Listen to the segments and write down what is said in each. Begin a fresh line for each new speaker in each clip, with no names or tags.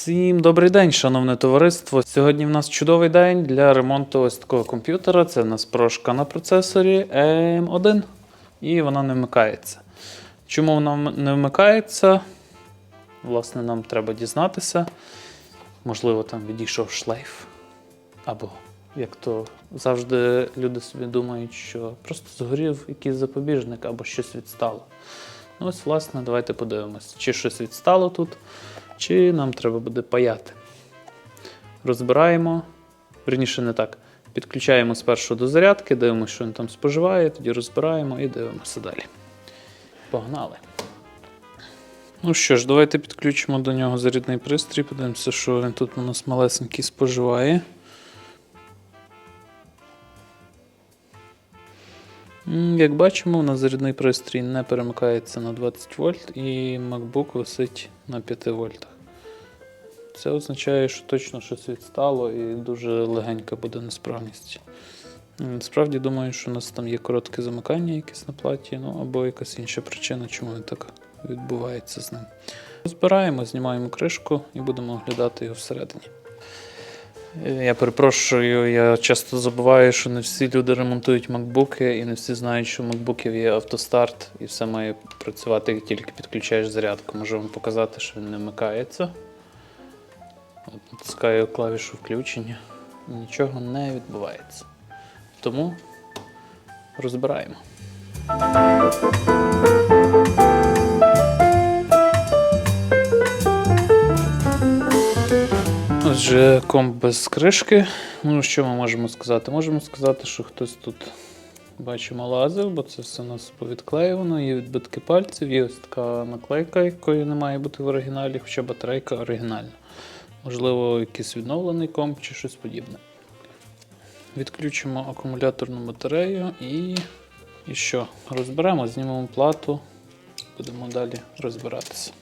Всім добрий день, шановне товариство. Сьогодні в нас чудовий день для ремонту ось такого комп'ютера. Це в нас прошка на процесорі M1, і вона не вмикається. Чому вона не вмикається? Власне, нам треба дізнатися. Можливо, там відійшов шлейф. Або, як то завжди люди собі думають, що просто згорів якийсь запобіжник або щось відстало. Ну, ось, власне, давайте подивимось, чи щось відстало тут, чи нам треба буде паяти. Розбираємо, верніше не так. Підключаємо спершу до зарядки, дивимося, що він там споживає, тоді розбираємо і дивимося далі. Погнали. Ну що ж, давайте підключимо до нього зарядний пристрій, подивимося, що він тут у нас малесенький споживає. Як бачимо, у нас зарядний пристрій не перемикається на 20 вольт і MacBook висить на 5 вольтах. Це означає, що точно щось відстало і дуже легенька буде несправність. Насправді думаю, що у нас там є коротке замикання якесь на платі, ну або якась інша причина, чому він так відбувається з ним. Збираємо, знімаємо кришку і будемо оглядати його всередині. Я перепрошую, я часто забуваю, що не всі люди ремонтують макбуки і не всі знають, що у макбуків є автостарт і все має працювати, як тільки підключаєш зарядку. Можу вам показати, що він не вмикається. От натискаю клавішу включення нічого не відбувається. Тому розбираємо. Отже, комп без кришки. Ну, що ми можемо сказати? Можемо сказати, що хтось тут, бачимо, лазив, бо це все у нас повідклеювано, є відбитки пальців, є ось така наклейка, якої не має бути в оригіналі, хоча батарейка оригінальна. Можливо, якийсь відновлений комп чи щось подібне. Відключимо акумуляторну батарею і, і що? Розберемо, знімемо плату, будемо далі розбиратися.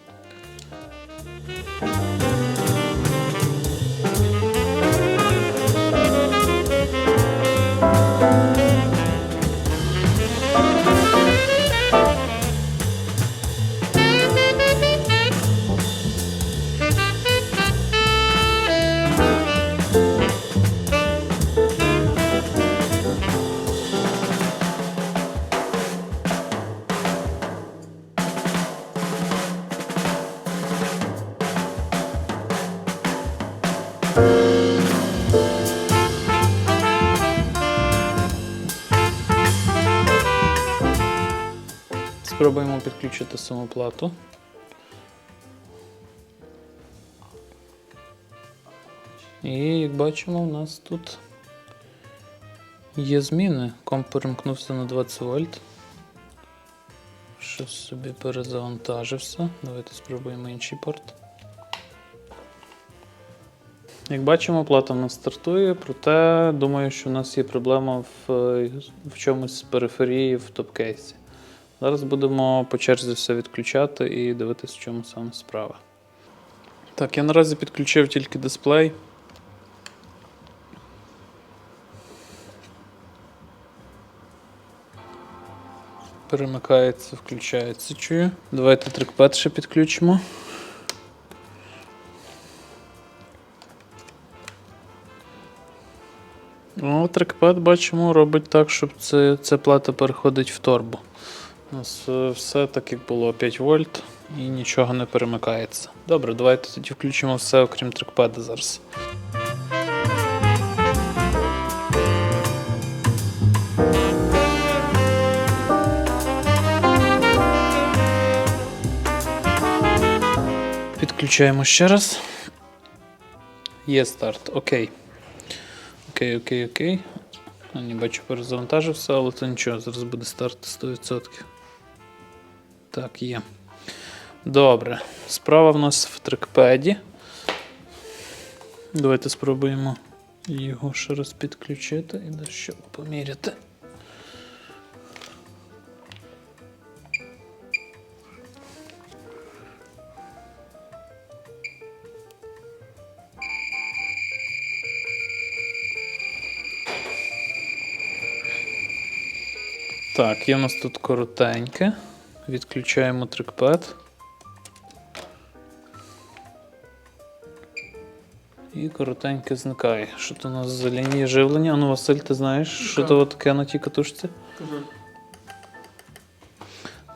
Спробуємо підключити саму плату. І як бачимо, у нас тут є зміни. Комп перемкнувся на 20 вольт. Щось собі перезавантажився. Давайте спробуємо інший порт. Як бачимо, плата в нас стартує, проте думаю, що у нас є проблема в, в чомусь з периферії в топкейсі. Зараз будемо по черзі все відключати і дивитися, в чому саме справа. Так, я наразі підключив тільки дисплей. Перемикається, включається, чую. Давайте трекпад ще підключимо. Ну, трекпад бачимо, робить так, щоб це, ця плата переходить в торбо. У нас е, все так як було 5 вольт і нічого не перемикається. Добре, давайте тоді включимо все, окрім трекпада зараз. Підключаємо ще раз. Є старт. Окей. Окей, окей, окей. А, Не бачу, перезавантажився, але то нічого, зараз буде старт 100%. Так, є. Добре. Справа в нас в трекпеді. Давайте спробуємо його ще раз підключити і дещо поміряти. Так, є у нас тут коротеньке. Відключаємо трекпад. І коротеньке зникає. Що то у нас за лінії живлення? А ну, Василь, ти знаєш, що то таке на тій катушці?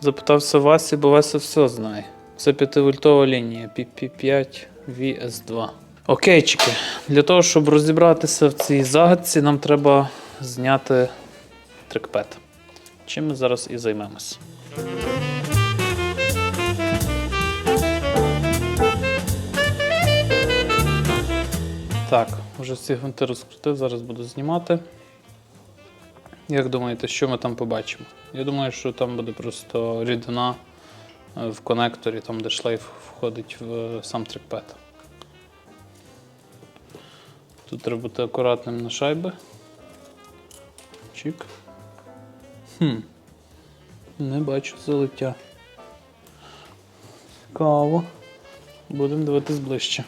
Запитався Васі, бо Вася все знає. Це 5-вольтова лінія PP5 VS2. Окейчики. Для того, щоб розібратися в цій загадці, нам треба зняти трекпет. Чим ми зараз і займемось. Так, вже всі гвинти розкрутив, зараз буду знімати. Як думаєте, що ми там побачимо? Я думаю, що там буде просто рідина е, в конекторі, там де шлейф входить в е, сам трекпет. Тут треба бути акуратним на шайби. Чик. Хм. Не бачу залиття. Цікаво. Будемо дивитись ближче.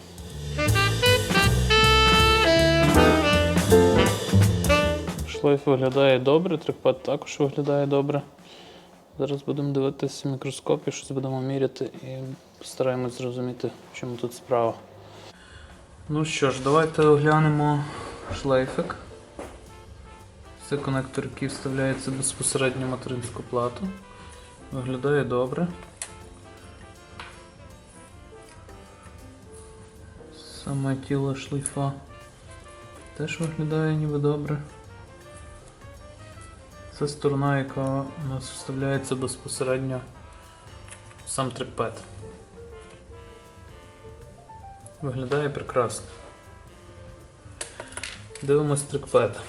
Шлейф виглядає добре, трикпад також виглядає добре. Зараз будемо дивитися в мікроскопі, щось будемо міряти і постараємось зрозуміти, в чому тут справа. Ну що ж, давайте оглянемо шлейфик. Це конектор, який вставляється безпосередньо в материнську плату. Виглядає добре. Саме тіло шлейфа теж виглядає ніби добре. Це сторона, яка у нас вставляється безпосередньо в сам трекпет. Виглядає прекрасно. Дивимось трекпет.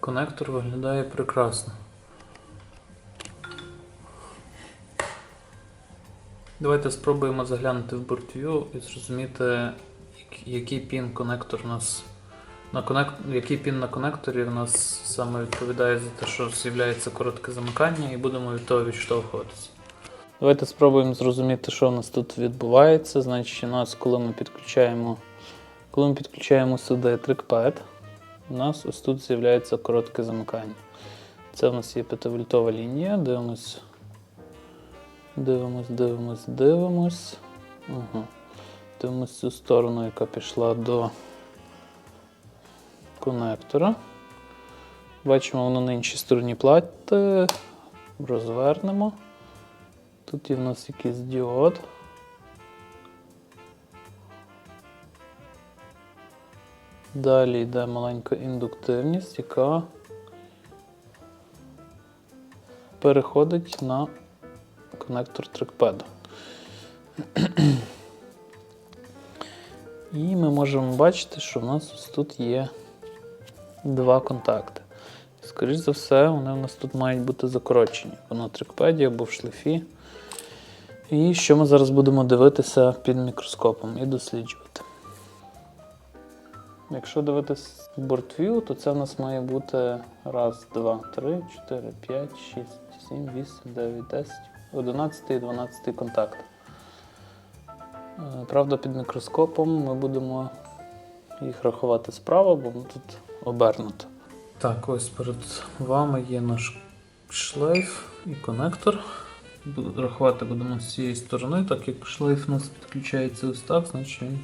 Конектор виглядає прекрасно. Давайте спробуємо заглянути в BoardView і зрозуміти, який пін конектор у нас. На конект... Який пін на конекторі у нас саме відповідає за те, що з'являється коротке замикання, і будемо від того відштовхуватися. Давайте спробуємо зрозуміти, що у нас тут відбувається. Значить, у нас, коли ми підключаємо, коли ми підключаємо сюди трикпад, у нас ось тут з'являється коротке замикання. Це у нас є 5-вольтова лінія. Дивимось. Дивимось, дивимось, дивимось. Угу. Дивимось цю сторону, яка пішла до конектора. Бачимо, воно на іншій стороні плати. Розвернемо. Тут є в нас якийсь діод. Далі йде маленька індуктивність, яка переходить на конектор трекпеду. І ми можемо бачити, що в нас ось тут є два контакти. Скоріше за все, вони у нас тут мають бути закорочені на трекпеді, або в шліфі. І що ми зараз будемо дивитися під мікроскопом і досліджувати. Якщо дивитись BoardView, то це в нас має бути раз, два, три, чотири, п'ять, шість, сім, вісім, дев'ять, десять, одинадцятий і дванадцятий контакт. Е, Правда, під мікроскопом ми будемо їх рахувати справа, бо тут обернуто. Так, ось перед вами є наш шлейф і конектор. Рахувати будемо з цієї сторони, так як шлейф у нас підключається ось так, значить він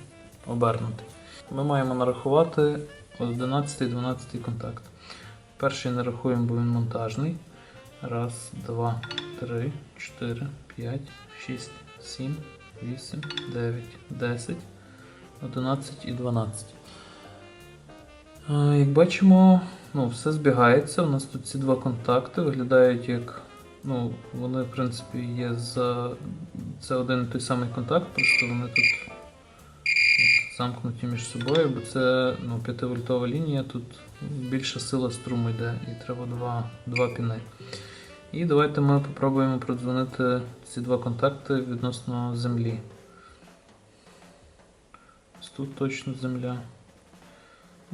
обернутий. Ми маємо нарахувати 11 12 контакт. Перший не рахуємо, бо він монтажний. Раз, два, три, чотири, п'ять, шість, сім, вісім, дев'ять, десять, одинадцять і дванадцять. Е, Як бачимо, ну, все збігається. У нас тут ці два контакти виглядають як. Ну, вони, в принципі, є за. Це один і той самий контакт, просто вони тут замкнуті між собою, бо це ну, 5-вольтова лінія, тут більша сила струму йде, і треба два, два піни. І давайте ми попробуємо продзвонити ці два контакти відносно землі. Ось тут точно земля.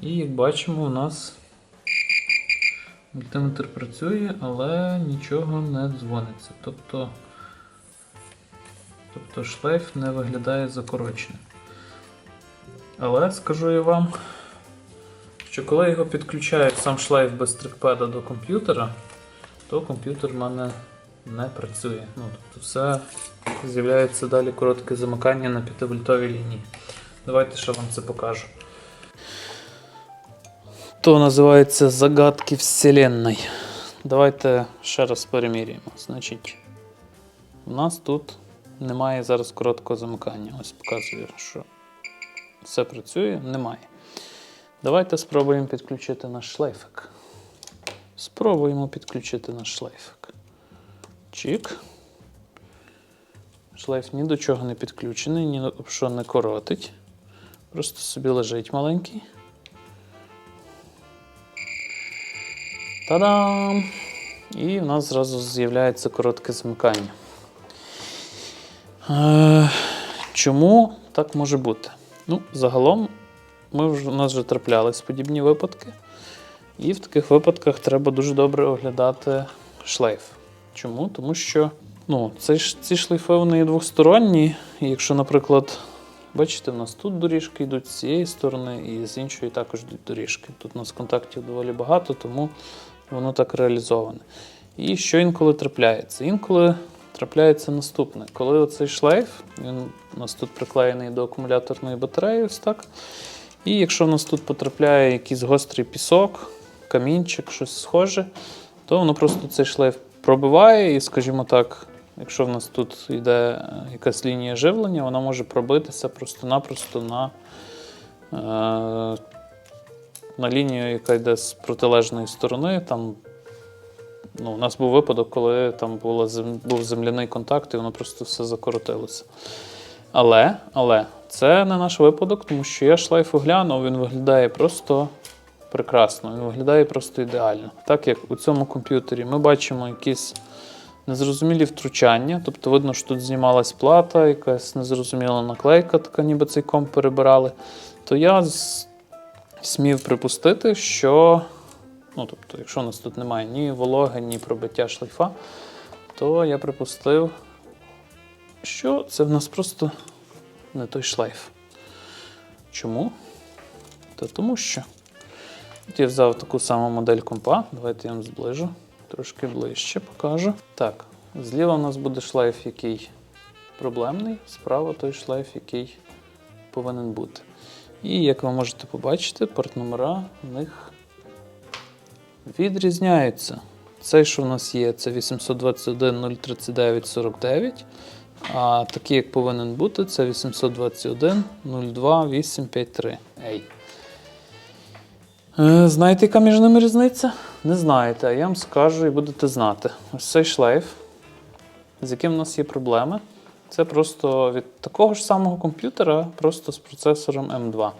І як бачимо, у нас мультиметр працює, але нічого не дзвониться. Тобто, тобто шлейф не виглядає закороченим. Але скажу я вам, що коли його підключаю сам шлейф без трекпеда до комп'ютера, то комп'ютер в мене не працює. Ну, тобто все з'являється далі коротке замикання на 5-вольтовій лінії. Давайте ще вам це покажу. То називається загадки Вселенной. Давайте ще раз переміряємо. Значить, у нас тут немає зараз короткого замикання. Ось показую, що все працює, немає. Давайте спробуємо підключити наш шлейфик. Спробуємо підключити наш шлейфик. Чик. Шлейф ні до чого не підключений, ні до що не коротить. Просто собі лежить маленький. Та-дам! І в нас зразу з'являється коротке замикання. Е, чому так може бути? Ну, загалом, ми вже, у нас вже траплялись подібні випадки. І в таких випадках треба дуже добре оглядати шлейф. Чому? Тому що ну, ш- ці шлейфи вони двосторонні. І якщо, наприклад, бачите, в нас тут доріжки йдуть з цієї сторони, і з іншої також йдуть доріжки. Тут у нас контактів доволі багато, тому воно так реалізоване. І що інколи трапляється? Інколи трапляється наступне. Коли оцей шлейф, він у нас тут приклеєний до акумуляторної батареї, ось так. І якщо в нас тут потрапляє якийсь гострий пісок, камінчик, щось схоже, то воно просто цей шлейф пробиває, і, скажімо так, якщо в нас тут йде е, якась лінія живлення, вона може пробитися просто-напросто на, е, на лінію, яка йде з протилежної сторони. Там, ну, у нас був випадок, коли там була був земляний контакт, і воно просто все закоротилося. Але, але це не наш випадок, тому що я шлейф оглянув, він виглядає просто прекрасно, він виглядає просто ідеально. Так як у цьому комп'ютері ми бачимо якісь незрозумілі втручання, тобто видно, що тут знімалась плата, якась незрозуміла наклейка, така ніби цей комп перебирали, то я смів припустити, що, ну, тобто, якщо у нас тут немає ні вологи, ні пробиття шлейфа, то я припустив, що це в нас просто не той шлейф. Чому? Та тому що. От я взяв таку саму модель компа. Давайте я вам зближу. Трошки ближче покажу. Так, зліва у нас буде шлейф, який проблемний, справа той шлейф, який повинен бути. І як ви можете побачити, портномера в них відрізняються. Цей, що в нас є, це 821 039 49. А такий, як повинен бути, це 821 02 853. Ей. Е, Знаєте, яка між ними різниця? Не знаєте, а я вам скажу і будете знати. Ось цей шлейф, з яким у нас є проблеми, це просто від такого ж самого комп'ютера, просто з процесором M2.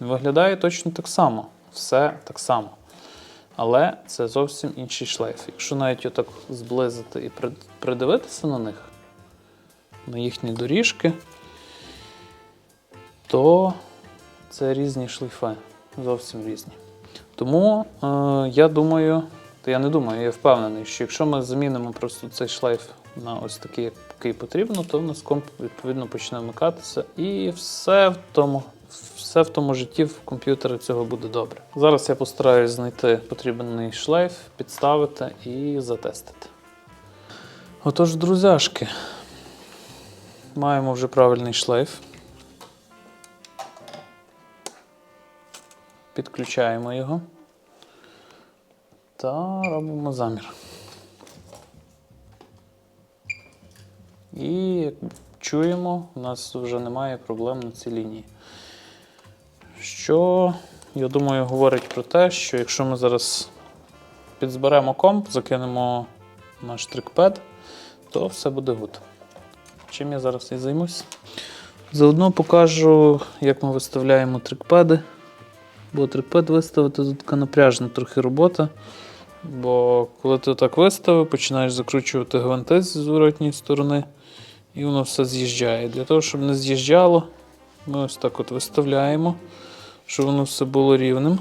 Виглядає точно так само. Все так само. Але це зовсім інший шлейф. Якщо навіть отак зблизити і придивитися на них, на їхні доріжки, то це різні шлейфи. Зовсім різні. Тому е, я думаю, та я не думаю, я впевнений, що якщо ми замінимо просто цей шлейф на ось такий, який потрібно, то в нас комп відповідно почне вмикатися і все в тому. Все в тому житті в комп'ютері цього буде добре. Зараз я постараюсь знайти потрібний шлейф, підставити і затестити. Отож, друзяшки, маємо вже правильний шлейф. Підключаємо його та робимо замір. І як чуємо, у нас вже немає проблем на цій лінії. Що, я думаю, говорить про те, що якщо ми зараз підзберемо комп, закинемо наш трикпед, то все буде гуд. Чим я зараз і займусь? Заодно покажу, як ми виставляємо трикпеди. Бо трикпед виставити тут така напряжна трохи робота. Бо коли ти так виставив, починаєш закручувати гвинти з зворотньої сторони, і воно все з'їжджає. Для того, щоб не з'їжджало, ми ось так от виставляємо, щоб воно все було рівним.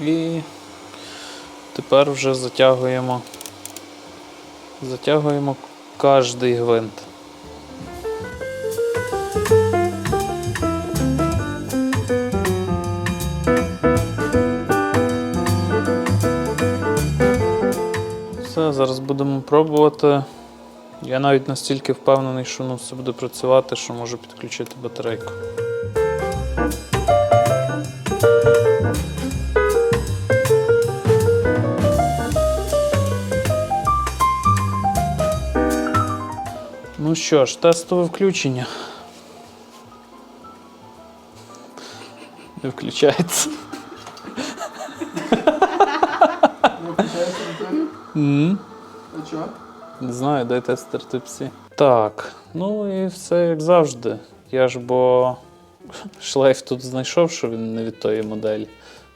І тепер вже затягуємо Затягуємо кожний гвинт. Все, зараз будемо пробувати. Я навіть настільки впевнений, що ну, все буде працювати, що можу підключити батарейку. Ну що ж, тестове включення. Не включається. М.
А чого?
Не знаю, дай тестер Type-C. Так, ну і все як завжди. Я ж бо шлейф тут знайшов, що він не від тої моделі.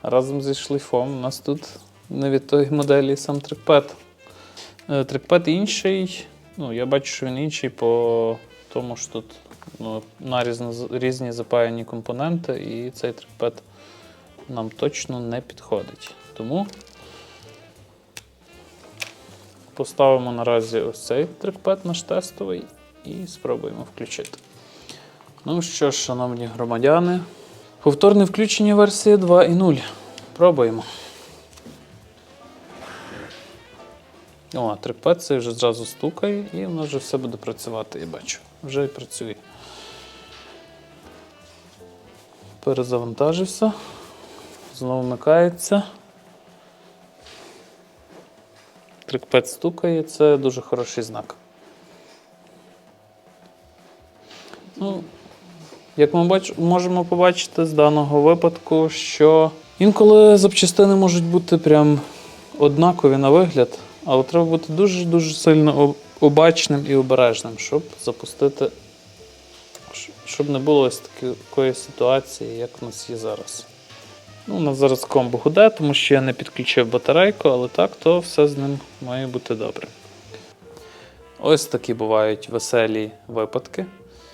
Разом зі шлейфом у нас тут не від тої моделі сам трекпад. Е, інший. Ну, я бачу, що він інший по тому, що тут ну, нарізно різні запаяні компоненти, і цей трекпад нам точно не підходить. Тому Поставимо наразі ось цей трекпад наш тестовий і спробуємо включити. Ну що ж, шановні громадяни, повторне включення версії 2.0. Пробуємо. О, трекпад цей вже зразу стукає і воно вже все буде працювати, я бачу. Вже і працює. Перезавантажився. Знову вмикається. Трекпад стукає, це дуже хороший знак. Ну, як ми можемо побачити з даного випадку, що інколи запчастини можуть бути прям однакові на вигляд, але треба бути дуже-дуже сильно обачним і обережним, щоб запустити, щоб не було ось такої ситуації, як у нас є зараз. Ну, у нас зараз комбо гуде, тому що я не підключив батарейку, але так, то все з ним має бути добре. Ось такі бувають веселі випадки.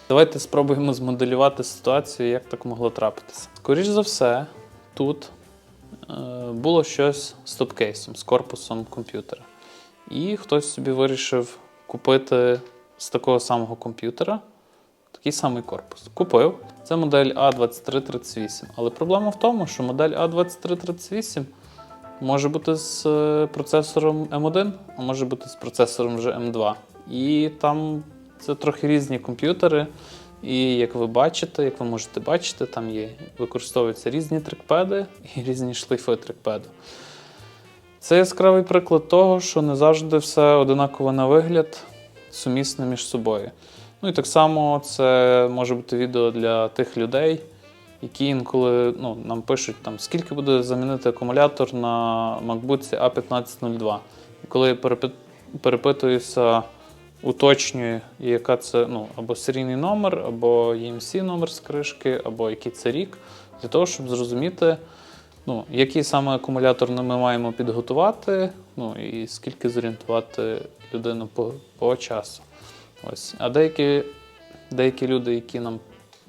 Давайте спробуємо змоделювати ситуацію, як так могло трапитися. Скоріше за все, тут е, було щось з топкейсом, з корпусом комп'ютера. І хтось собі вирішив купити з такого самого комп'ютера такий самий корпус. Купив. Це модель A2338. Але проблема в тому, що модель A2338 може бути з е, процесором M1, а може бути з процесором вже M2. І там це трохи різні комп'ютери. І як ви бачите, як ви можете бачити, там є використовуються різні трекпеди і різні шлейфи трекпеду. Це яскравий приклад того, що не завжди все одинаково на вигляд, сумісне між собою. Ну і так само це може бути відео для тих людей, які інколи ну, нам пишуть, там, скільки буде замінити акумулятор на MacBook A1502. І коли я перепи- перепитуюся, уточнюю, яка це ну, або серійний номер, або EMC номер з кришки, або який це рік, для того, щоб зрозуміти, ну, який саме акумулятор ми маємо підготувати, ну і скільки зорієнтувати людину по, по часу. Ось. А деякі, деякі люди, які нам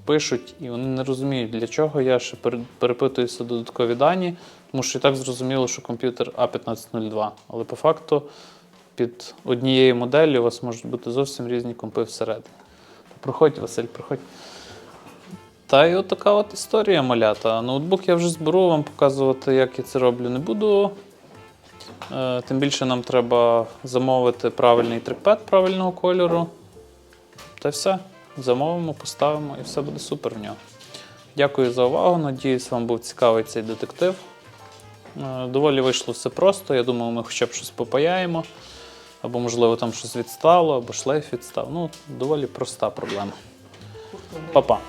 пишуть, і вони не розуміють, для чого я ще пере- перепитуюся додаткові дані, тому що і так зрозуміло, що комп'ютер А1502. Але по факту під однією моделлю у вас можуть бути зовсім різні компи всередині. Проходь, Василь, проходь. Та й от така от історія малята. Ноутбук я вже зберу, вам показувати, як я це роблю, не буду. Е, Тим більше нам треба замовити правильний трекпад правильного кольору. Та все. Замовимо, поставимо і все буде супер в нього. Дякую за увагу. Надіюсь, вам був цікавий цей детектив. Е, Доволі вийшло все просто. Я думаю, ми хоча б щось попаяємо. Або, можливо, там щось відстало, або шлейф відстав. Ну, доволі проста проблема. Па-па.